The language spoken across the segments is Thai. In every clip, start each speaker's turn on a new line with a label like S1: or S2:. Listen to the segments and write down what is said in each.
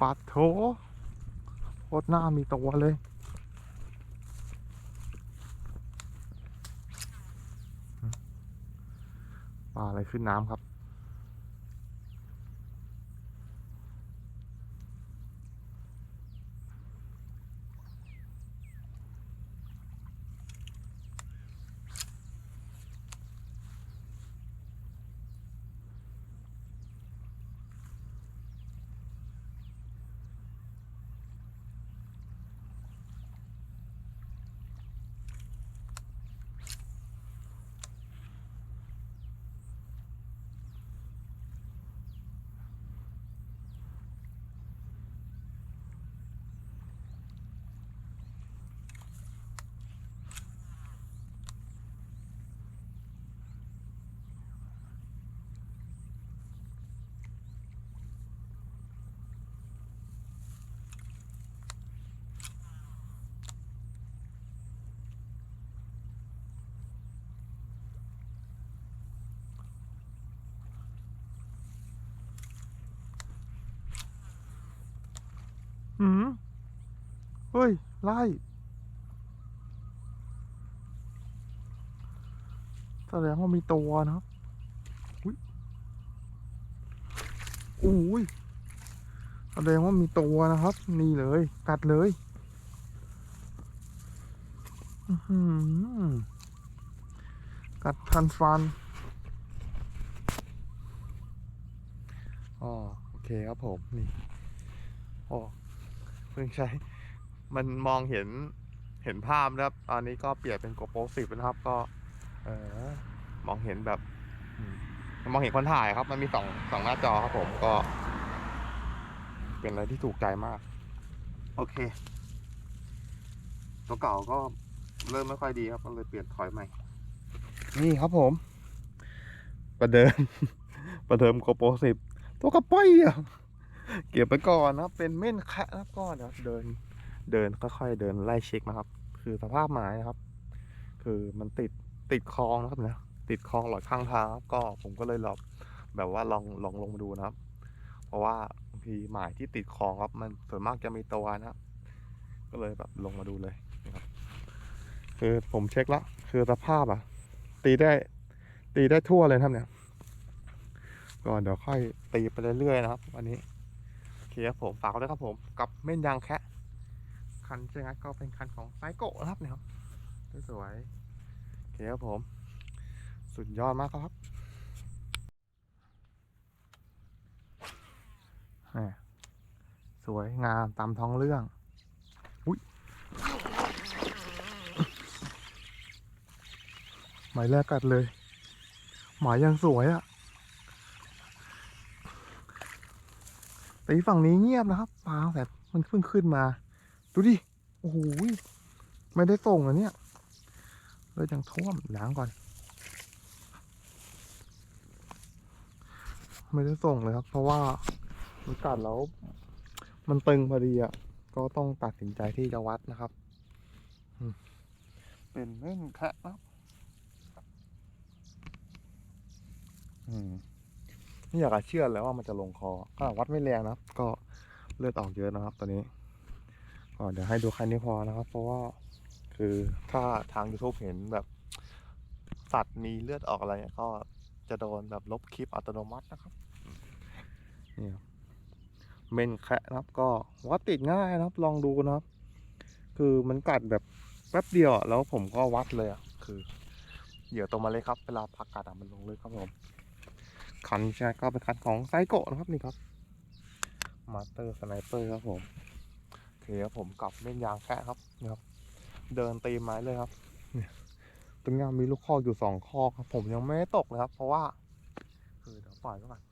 S1: ปัดโถโคตรหน้ามีตัวเลย ปลาอะไรขึ้นน้ำครับ อืมเฮ้ย ไล่แสดงว่ามีตัวนะครับอุ้ยอุ้ยแสดงว่ามีตัวนะครับ นี่เลย กัดเลยอื้อหือกัดทันฟัน อ๋อ โอเคครับผม นี่อ้เพิ่งใช้ มันมองเห็นเห็นภาพนะครับ ตอนนี้ก็เปลี่ยนเป็นโกโปรสิบนะครับ ก็ เออมองเห็นแบบอืมมองเห็นคนถ่ายครับ มันมีสองสองหน้าจอครับผมก็ เป็นอะไรที่ถูกใจมาก โอเค ตัวเก่าก็เริ่มไม่ค่อยดีครับก็เลยเปลี่ยนถอยใหม่ นี่ครับผม ประเดิม ประเดิมโกโปรสิบตัวกระป้อยอะ เก็บไปก่อนนะครับ เป็นเม่นแคะนะครับก็เดี๋ยวเดินเดินค่อยๆเดินไล่เช็คนะครับ คือสภาพหมายนะครับ คือมันติดติดคลองนะครับนะติดคลองหลอดข้างทางครับก็ผมก็เลยลองแบบว่าลองลองลงมาดูนะครับ เพราะว่าบางทีหมายที่ติดคลองครับ มันส่วนมากจะมีตัวนะครับ ก็เลยแบบลงมาดูเลยนะครับ คือผมเช็คแล้วคือสภาพอะ ตีได้ ตีได้ทั่วเลยครับเนี่ยก็เดี๋ยวค่อยตีไปเรื่อยๆนะครับ วันนี้ คครับผมฝากไว้ด้วยครับผมกับเม่นยางแคะคันเชียงก็เป็นคันของไซโกะครับเนี่ยครับสวยโอเคครับผม สุดยอดมากครับสวยงามตามท้องเรื่องอุ้ยหมายแรกกัดเลย หมายยังสวยอะ่ะ ตีฝั่งนี้เงียบนะครับปลาแบบมันเพิ่งขึ้นมา ดูดิ โอ้โหไม่ได้ส่งอะเนี่ยเลยยังท่วมล้างก่อน ไม่ได้ส่งเลยครับ เพราะว่ามันกัดแล้ว มันตึงพอดีอะ ก็ต้องตัดสินใจที่จะวัดนะครับเป็นเม่นแคะนะครับ อืม ไม่อยากเชื่อเลยว่ามันจะลงคอก็วัดไม่แรงนะครับ ก็เลือดออกเยอะนะครับ ตอนนี้ก็เดี๋ยวให้ดูแค่นี้พอนะครับ เพราะว่าคือถ้าทาง YouTube เห็นแบบ สัตว์มีเลือดออกอะไรเนี่ยก็จะโดนแบบลบคลิปอัตโนมัตินะครับนี่ครับเมนแคะนะครับ ก็วัดติดง่ายนะครับ ลองดูนะครับ คือมันกัดแบบแป๊บเดียวแล้วผมก็วัดเลยอะคือเหยื่อตัวมาเลยครับ เวลาพักกัดอะมันลงเลยครับผม คันใช่ก็เป็นคันของไซโกะนะครับนี่ครับมาสเตอร์สไนเปอร์ครับผมโอเคครับผมกลับเล่นยางแค่ครับนี่ครับ เดินตีไม้เลยครับเนี่ยตรงนี้มีลูกคอกอยู่สองคอกครับ ผมยังไม่ได้ตกเลยครับ เพราะว่า คือเดี๋ยวปล่อยก่อน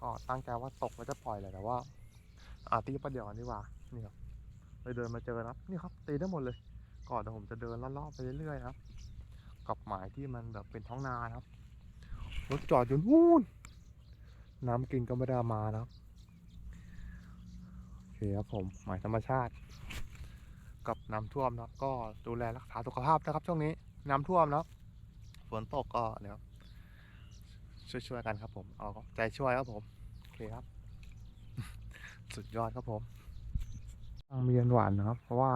S1: ก็ตั้งใจว่าตกแล้วจะปล่อยแหละแต่ว่าอาตีประเดี๋ยวกันดีกว่านี่ครับไปเดินมาเจอนะครับ นี่ครับตีได้หมดเลยก่อนเดี๋ยวผมจะเดินรอบๆไปเรื่อยๆครับ กับหมายที่มันแบบเป็นท้องนานครับรถจอดอยู่นู่น น้ำกินก็ไม่ได้มานะครับโอเคครับผมหมายธรรมชาติ กับน้ำท่วมนะก็ดูแลรักษาสุขภาพนะครับช่วงนี้น้ำท่วมนะฝนตกก็เดี๋ยวช่วยๆกันครับผมเอาใจช่วยครับผมโอเคครับ สุดยอดครับผมทางมีอันหวานนะครับ เพราะว่า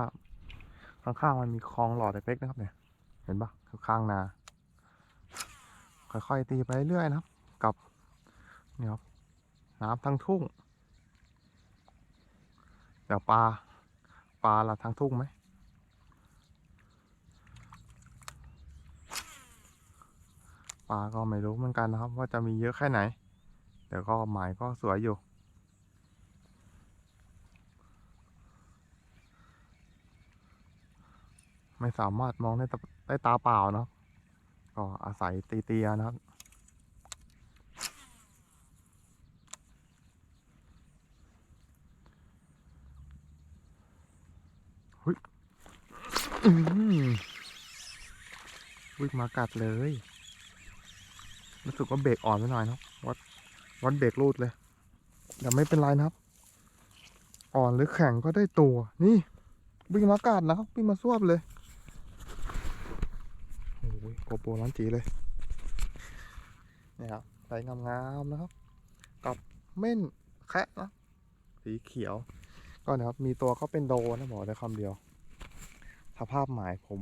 S1: ข้างๆมันมีคลองหลอดเล็กๆนะครับเนี่ย เห็นปะข้างนา ค่อยๆตีไปเรื่อยๆนะครับ นี่ครับน้ำทั้งทุ่ง เดี๋ยวปลา ปลาละทั้งทุ่งไหมปลาก็ไม่รู้เหมือนกันนะครับ ว่าจะมีเยอะแค่ไหน แต่ก็หมายก็สวยอยู่ ไม่สามารถมองได้ตาได้ตาเปล่าเนาะก็อาศัยตีเตียนะครับ หุ้ยอืม วิ่งมากัดเลย รู้สึกว่าเบรกอ่อนไปหน่อยนะวัดวัดเบรกรูดเลย แต่ไม่เป็นไรนะครับ อ่อนหรือแข็งก็ได้ตัว นี่วิ่งมากัดนะครับวิ่งมาสวบเลยโอ้ยโกโปร้อนจีเลยนี่ครับใสงามๆนะครับ กับเม่นแคะนะสีเขียว ก็นะครับมีตัวก็เป็นโดนะบอกได้คำเดียว ถ้าภาพหมายผม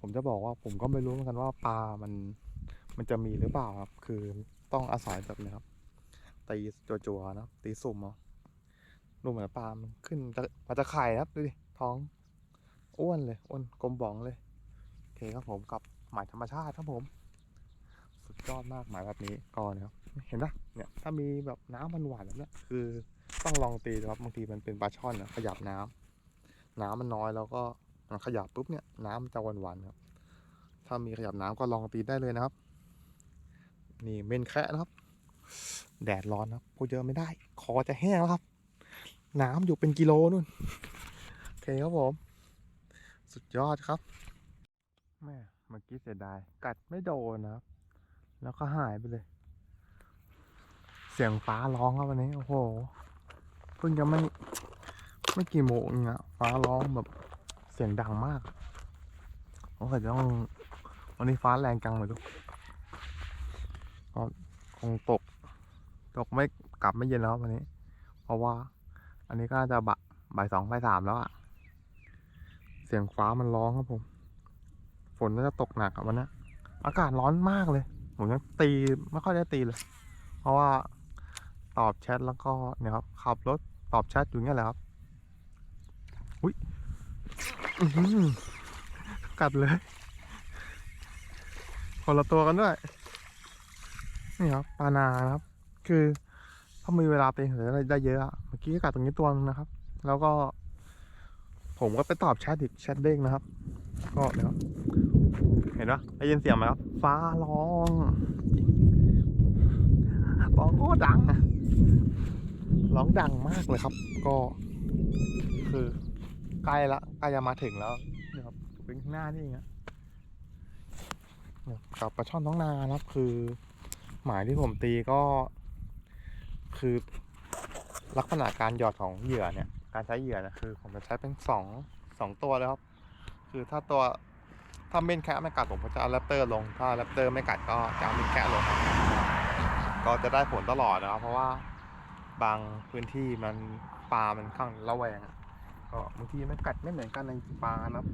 S1: ผมจะบอกว่าผมก็ไม่รู้เหมือนกันว่าปลามันมันจะมีหรือเปล่าครับ คือต้องอาศัยแบบนี้ครับตีจัวๆนะตีสุ่มเอาดูเหมือนปลามันขึ้นมันจะไข่นะครับดูดิท้องอ้วนเลยอ้วนกลมบ้องเลยโอเคครับผมกับหมายธรรมชาติครับผม สุดยอดมากหมายแบบนี้ก็นครับ เห็นปะเนี่ยถ้ามีแบบน้ำมันหวานแบบนี้คือต้องลองตีนะครับบางทีมันเป็นปลาช่อนนะขยับน้ำ น้ำมันน้อยแล้วก็มันขยับปุ๊บเนี่ยน้ำมันจะหวานๆครับ ถ้ามีขยับน้ำก็ลองตีได้เลยนะครับ นี่เมนแคะนะครับ แดดร้อนนะครับพูดเยอะไม่ได้ คอจะแห้งแล้วครับ น้ำอยู่เป็นกิโลนู่นโอเคครับผม สุดยอดครับแม่เมื่อกี้เสียดาย กัดไม่โดนนะครับ แล้วก็หายไปเลย เสียงฟ้าร้องครับวันนี้ โอ้โห เพิ่งจะไม่ ไม่กี่โมงเอะฟ้าร้องแบบเสียงดังมากผมก็จะต้องวันนี้ฟ้าแรงจังเลยทุกคงตก ตกไม่กลับไม่เย็นแล้ววันนี้ เพราะว่า อันนี้ก็จะบ่ายบ่ายสองบ่ายสามแล้วอะเสียงฟ้ามันร้องครับผม ฝนน่าจะตกหนักอะวันนี้อากาศร้อนมากเลย ผมยังตีไม่ค่อยได้ตีเลย เพราะว่าตอบแชทแล้วก็เนี่ยครับขับรถตอบแชทอยู่เงี้ยแหละครับ อุ้ยกัดเลยคนละตัวกันด้วย นี่ครับปลานาครับ คือถ้ามีเวลาตีถึงจะได้ได้เยอะอะเมื่อกี้กัดตรงนี้ตัวนึงนะครับ แล้วก็ ผมก็ไปตอบแชทอีกแชทเด้งนะครับ ก็เดี๋ยวเห็นปะได้ยินเสียงไหมครับ ฟ้าร้องร้องโคตรดังร้องดังมากเลยครับ ก็คือ ใกล้ละใกล้จะมาถึงแล้วเนี่ยครับเป็นข้างหน้านี่เองอะเนี่ยกับปลาช่อนท้องนานะครับ คือ หมายที่ผมตีก็ คือลักษณะการหยอดของเหยื่อเนี่ย การใช้เหยื่อเนี่ยคือ ผมจะใช้เป็นสองสองตัวเลยครับ คือถ้าตัวถ้าเม่นแคะไม่กัดผมก็จะเอาแรปเตอร์ลง ถ้าแรปเตอร์ไม่กัดก็จะเอาเม่นแคะลง ก็จะได้ผลตลอดนะครับ เพราะว่าบางพื้นที่มันปลามันข้างระแวงอะ ก็บางทีมันกัดไม่เหมือนกันในปลานะครับ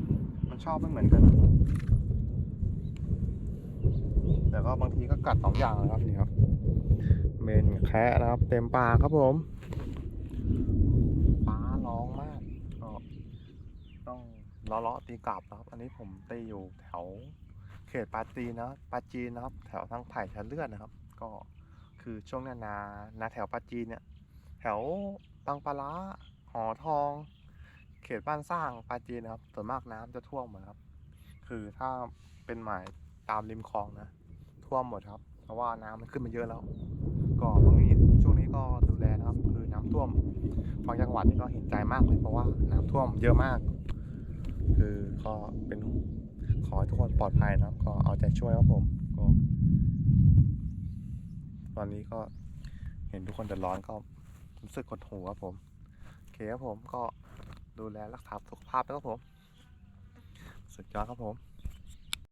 S1: มันชอบไม่เหมือนกัน แต่ก็บางทีก็กัดสองอย่างนะครับนี่ครับเมนแคะนะครับ เต็มปากครับผมฟ้าร้องมากก็ต้องล้อเลาะตีกลับนะครับ อันนี้ผมตีอยู่แถวเขตปาจีนนะปาจีนนะครับ แถวทางไผ่ชะเลื่อนนะครับ ก็คือช่วงนานานาแถวปาจีนเนี่ย แถวบางปลาหอทอง เขตบ้านสร้างปาจีนนะครับ ส่วนมากน้ำจะท่วมหมดครับ คือถ้าเป็นหมายตามริมคลองนะ ท่วมหมดครับ เพราะว่าน้ำมันขึ้นมาเยอะแล้ว ก็ตรงนี้ช่วงนี้ก็ดูแลนะครับ คือน้ำท่วมบางจังหวัดนี่ก็เห็นใจมากเลยเพราะว่าน้ำท่วมเยอะมาก คือก็เป็นขอให้ทุกคนปลอดภัยนะครับ ก็เอาใจช่วยครับผมก็ตอนนี้ก็เห็นทุกคนเดือดร้อนก็รู้สึกกดหูครับผมโอเคครับผมก็ ดูแลรักษาสุขภาพนะครับผม สุดยอดครับผม